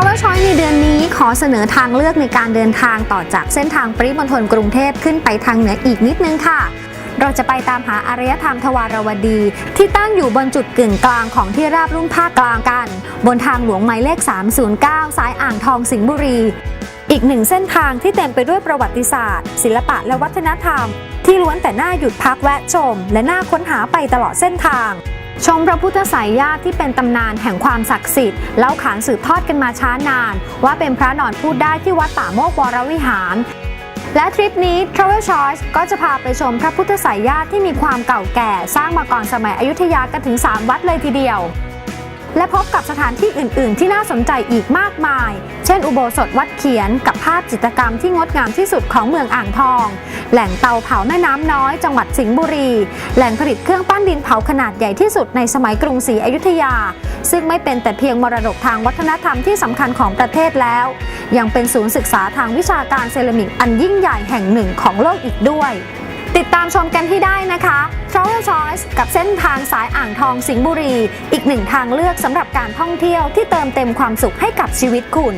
Travel Choice ในเดือนนี้ขอเสนอทางเลือกในการเดินทางต่อจากเส้นทางปริมณฑลกรุงเทพขึ้นไปทางเหนืออีกนิดนึงค่ะเราจะไปตามหาอารยธรรมทวารวดี ที่ตั้งอยู่บนจุดกึ่งกลางของที่ราบรุ่มภาคกลางกัน บนทางหลวงหมายเลข 309 สายอ่างทองสิงห์บุรี อีกหนึ่งเส้นทางที่เต็มไปด้วยประวัติศาสตร์ ศิลปะและวัฒนธรรม ที่ล้วนแต่น่าหยุดพักแวะชม และน่าค้นหาไปตลอดเส้นทาง ชมพระพุทธสายญาติที่เป็นตำนานแห่งความศักดิ์สิทธิ์เล่าขานสืบทอดกันมาช้านาน ว่าเป็นพระนอนพูดได้ที่วัดป่าโมกวรวิหาร และทริปนี้ Travel Choice ก็จะพาไปชมพระพุทธสายญาติที่มีความเก่าแก่ สร้างมาก่อนสมัยอยุธยากันถึง 3 วัดเลยทีเดียว และพบกับสถานที่อื่น ๆ ที่น่าสนใจอีกมากมาย เช่น อุโบสถวัดเขียนกับภาพจิตรกรรมที่งดงามที่สุดของเมืองอ่างทอง แหล่งเตาเผาแม่น้ำน้อยจังหวัดสิงห์บุรี แหล่งผลิตเครื่องปั้นดินเผาขนาดใหญ่ที่สุดในสมัยกรุงศรีอยุธยา ซึ่งไม่เป็นแต่เพียงมรดกทางวัฒนธรรมที่สำคัญของประเทศแล้ว ยังเป็นศูนย์ศึกษาทางวิชาการเซรามิกอันยิ่งใหญ่แห่งหนึ่งของโลกอีกด้วย ติดตามชมกันที่ได้ กับเส้นทางสายอ่างทองสิงห์บุรี อีกหนึ่งทางเลือกสำหรับการท่องเที่ยวที่เติมเต็มความสุขให้กับชีวิตคุณ